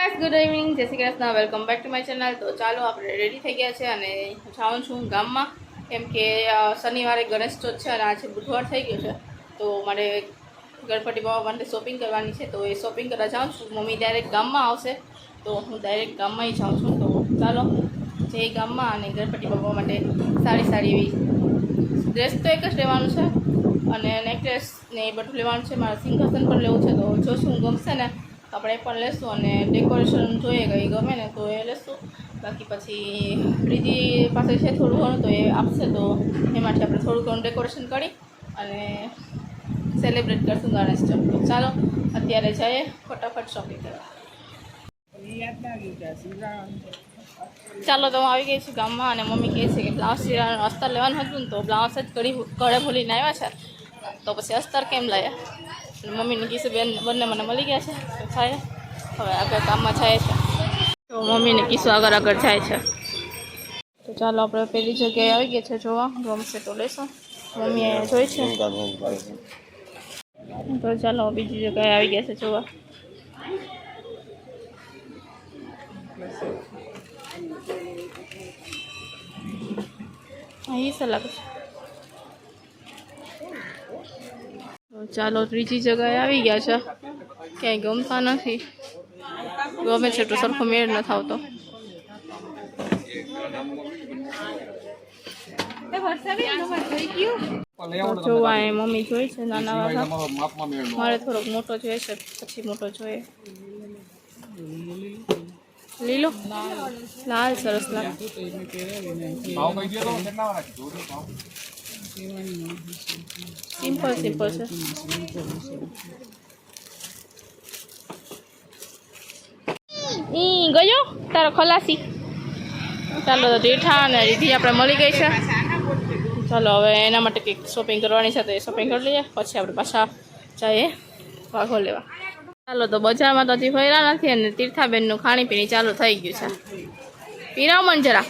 Guys good evening જય Shri Krishna. Welcome back to my channel તો ચાલો, આપણે રેડી થઈ ગયા છે અને જાઉં છું ગામમાં. કેમ કે શનિવારે ગણેશ ચોથ છે અને આજે બુધવાર થઈ ગયો છે. તો મારે ગણપતિ બાબા માટે શોપિંગ કરવાની છે. તો એ શોપિંગ કરવા જાઉં છું. મમ્મી ડાયરેક્ટ ગામમાં આવશે. તો હું ડાયરેક્ટ ગામમાં જાઉં છું. તો ચાલો જઈ ગામમાં અને ગણપતિ બાબા માટે સારી સારી એવી ડ્રેસ તો એક જ લેવાનું છે. અને નેકલેસ ને એ બધું લેવાનું છે. મારે સિંહાસન પણ લેવું છે. તો જોશું, ગમશે ને? આપણે એ પણ લેશું અને ડેકોરેશન જોઈએ કંઈ ગમે ને તો એ લેશું. બાકી પછી પ્રીતિ પાસે છે થોડું ઘણું તો એ આપશે તો એમાંથી આપણે થોડું ઘણું ડેકોરેશન કરી અને સેલિબ્રેટ કરશું ગણેશ ચોથ ચાલો, અત્યારે જઈએ ફટાફટ શોપિંગ કરવા. ચાલો, તો હું આવી ગઈ છું ગામમાં અને મમ્મી કહે છે કે બ્લાઉઝ સિલાવાનું અસ્તર લેવાનું હતું ને તો બ્લાઉઝ જ ઘડી ઘરે ભૂલીને આવ્યા છે. તો પછી અસ્તર કેમ લાયા? અને મમ્મીને કીધું બેન, બંને મને મળી ગયા છે, તો થાય. હવે આગળ કામમાં જાય છે. તો મમ્મીને કીધું આગળ આગળ જાય છે. તો ચાલો આપણે પેલી જગ્યાએ આવી ગયા છે જોવા. ગમશે તો લેશું. મમ્મી અહીંયા જોઈ છે. તો ચાલો બીજી જગ્યાએ આવી ગયા છે જોવા. અહીં છે લાગે છે તો ચાલો ત્રીજી જગ્યાએ આવી ગયા છે. ક્યાંય ગમતા નથી. ગમે છે તો સરખો મેળ ન થતો જોવા એ મમ્મી જોઈ છે નાના વાળા મારે થોડોક મોટો જોઈએ છે પછી મોટો જોઈએ. લીલો? લાલ સરસ લાગે. સિમ્પલ સિમ્પલ છે ગયો? તારો ખલાસી. ચાલો તો જેઠા અને રીધી આપણે મળી ગઈ છે. ચાલો હવે એના માટે કંઈક શોપિંગ કરવાની છે તો એ શોપિંગ કરી લઈએ. પછી આપણે પાછા જઈએ વાઘો લેવા. ચાલો તો બજારમાં તો હજી ફર્યા નથી અને તીર્થાબેનનું ખાણીપીણી ચાલુ થઈ ગયું છે. પીરાવ મન જરા.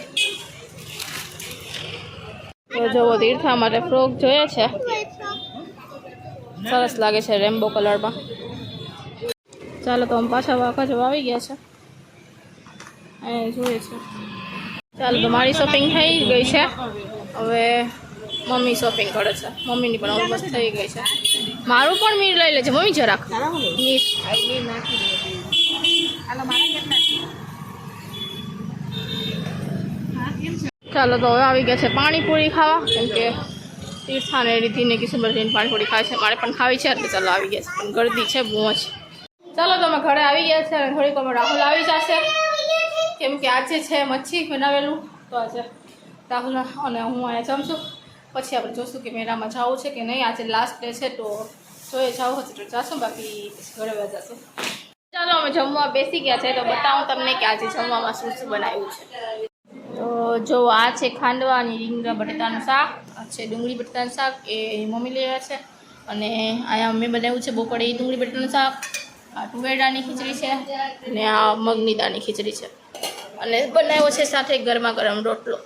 તો જુઓ તીર્થા માટે ફ્રોક જોઈએ છે. સરસ લાગે છે રેમ્બો કલરમાં ચાલો તો અમે પાછા વાંકા જવા આવી ગયા છે. એ જોઈએ છે. ચાલો તો મારી શોપિંગ થઈ ગઈ છે. હવે મમ્મી શોપિંગ કરે છે. મમ્મીની પણ ઓલમોસ્ટ થઈ ગઈ છે. મારું પણ મીર લઈ લેજે. મમ્મી જરાક. મીર. ચાલો તો હવે આવી ગયા છે પાણીપુરી ખાવા. કેમ કે તીર્થાને રીતિને કિશોરભાઈને પાણીપુરી ખાય છે. મારે પણ ખાવી છે, એટલે ચાલો આવી ગયા છે. પણ ગરદી છે, બહુ જ. ચાલો અમે ઘરે આવી ગયા છે અને થોડીક વાર રાહુલ આવી જશે. કેમ કે આજે છે મચ્છી બનાવેલું. તો આજે રાહુલ અને હું અહીંયા જમશું. પછી આપણે જોશું કે મેળામાં જવું છે કે નહીં. આજે લાસ્ટ ડે છે તો જોઈએ, જવું હશે તો જાશું. બાકી ઘરે વહી જશું. ચાલો, અમે જમવા બેસી ગયા છે. તો બતાવું તમને કે આજે જમવામાં શું શું બનાવ્યું છે. તો જો આ છે ખાંડવાની રીંગણા બટેટાનું શાક, આ છે ડુંગળી બટેટાનું શાક, એ મમ્મી આવ્યા છે. અને અહીંયા મેં બનાવ્યું છે બપોરે એ ડુંગળી બટેટાનું શાક, આ ટુવેડાની ખીચડી છે, અને આ મગની દાળની ખીચડી છે. અને બનાવ્યો છે સાથે ગરમા ગરમ રોટલો.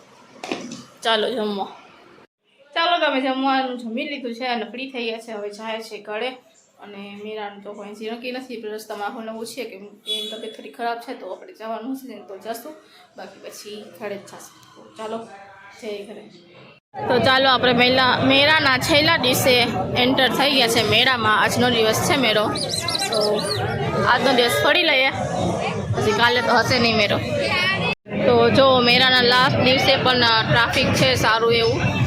ચાલો જમવા. ચાલો તમે જમવાનું જમી લીધું છે અને ફ્રી થઈ ગયા છે. હવે જાય છે ઘરે. અને મીરાનું તો કોઈ હજી નક્કી નથી રસ્તામાં આખું નવું છે કે એની તબિયત થોડી ખરાબ છે તો આપણે જવાનું હશે તો જશું. બાકી પછી ઘરે જ જશું. ચાલો, જય ઘરે. તો ચાલો આપણે મેલા મેળાના છેલ્લા દિવસે એન્ટર થઈ ગયા છે મેળામાં. આજનો દિવસ છે મેળો. તો આજનો દિવસ ફરી લઈએ. પછી કાલે તો હશે નહીં મેળો. તો જો મેળાના લાસ્ટ દિવસે પણ ટ્રાફિક છે સારું એવું.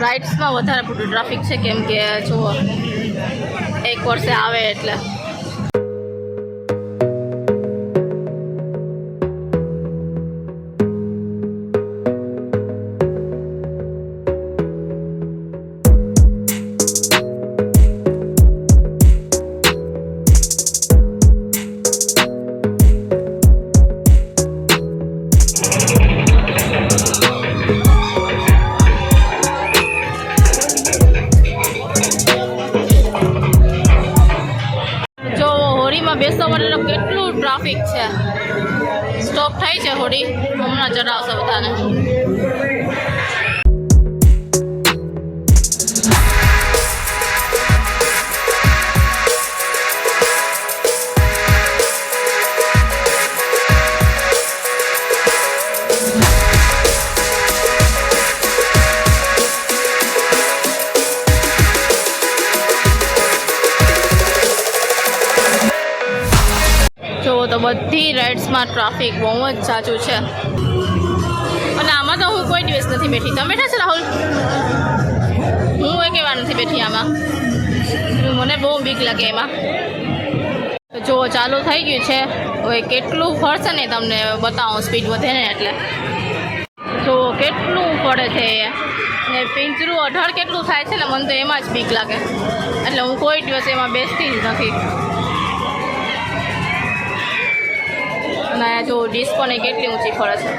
રાઇડ્સમાં વધારે પડતું ટ્રાફિક છે કેમ કે જુઓ એક વર્ષે આવે એટલે. માટે કેટલું ટ્રાફિક છે? સ્ટોપ થાય છે હોડી હમણાં ચડાવશે બધાને. બધી રાઇડ્સમાં ટ્રાફિક બહુ જ સાચું છે. અને આમાં તો હું કોઈ દિવસ નથી બેઠી. તમે બેઠા છે રાહુલ? હું એ કહેવા નથી બેઠી આમાં. મને બહુ બીક લાગે એમાં. જો ચાલુ થઈ ગયું છે. હવે કેટલું ફરશે ને તમને બતાવો સ્પીડ વધે ને એટલે. જો કેટલું પડે છે ને પિંજરું અઢળ કેટલું થાય છે ને, મને તો એમાં જ બીક લાગે. એટલે હું કોઈ દિવસ એમાં બેસતી જ નથી. અને જો ડિસ્કો ને કેટલી ઊંચી ફરે છે.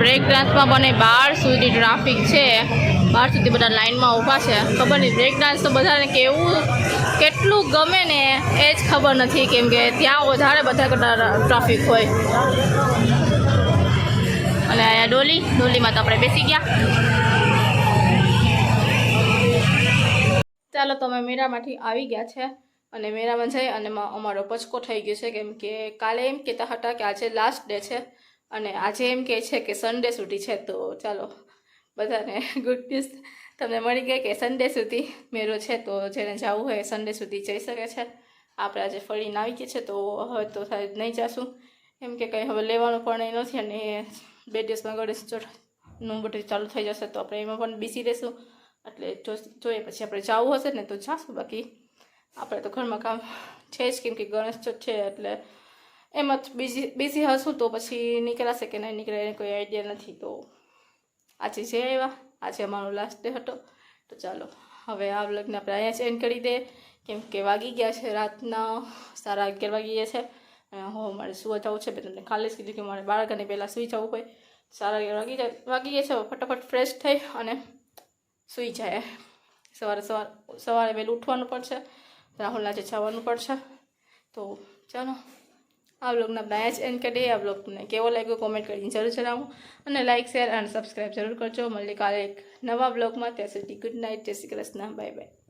બ્રેક ડાન્સમાં બને બાર સુધી ટ્રાફિક છે, બાર સુધી બધા લાઇનમાં ઊભા છે. ખબર નહીં બ્રેક ડાન્સ તો બધાને કેવું કેટલું ગમે ને એ જ ખબર નથી કેમ કે ત્યાં વધારે બધા કરતા ટ્રાફિક હોય. અને અહીંયા ડોલી, ડોલીમાં તો આપણે બેસી ગયા. ચાલો તમે મેરામાંથી આવી ગયા છે અને મેરામાં જઈ અને અમારો પચકો થઈ ગયો છે કેમ કે કાલે એમ કહેતા હતા કે આજે લાસ્ટ ડે છે અને આજે એમ કહે છે કે સન્ડે સુધી છે તો ચાલો બધાને ગુડ ન્યૂઝ તમને મળી ગઈ કે સન્ડે સુધી મેરો છે તો જેને જવું હોય સન્ડે સુધી જઈ શકે છે. આપણે આજે ફરીને આવી ગયા છે તો હવે તો નહીં જશું. એમ કે કંઈ હવે લેવાનું પણ એ નથી અને બે દિવસમાં ગણેશ ચોથનું બધું ચાલુ થઈ જશે તો આપણે એમાં પણ બીસી રહેશું. એટલે જોઈએ પછી આપણે જવું હશે ને તો જાશું બાકી. આપણે તો ઘરમાં કામ છે જ કેમ કે ગણેશ ચોથ છે એટલે એમાં જ બીજી બીજી હશું તો પછી નીકળાશે કે નહીં નીકળે કોઈ આઈડિયા નથી તો આજે જે આવ્યા, આજે અમારો લાસ્ટ ડે હતો. તો ચાલો, હવે આ વ્લોગને આપણે અહીંયા જ કરી દે. કેમ કે વાગી ગયા છે રાતના સાડા અગિયાર વાગી ગયા છે. હો, મારે સુવા જવું છે, મેં તમને કાલે જ કીધું કે મારે બાર વાગ્યાની પહેલાં સૂઈ જવું હોય. સારા અગિયાર વાગી જાય, વાગી ગયા છે ફટાફટ ફ્રેશ થઈ અને સૂઈ જાય. સવારે સવાર, સવારે વહેલું ઉઠવાનું પડશે રાહુલ આજે જવાનું પડશે તો ચાલો. આ લોકના આપણે એન્ડ કરીએ આ બ્લોગ તમને. કેવો લાગ્યો કોમેન્ટ કરીને જરૂર જણાવો. અને લાઇક શેર અને સબસ્ક્રાઈબ જરૂર કરજો. મળીએ કાલે એક નવા બ્લોગમાં ત્યાં સુધી ગુડ નાઇટ જય શ્રી કૃષ્ણ. Bye bye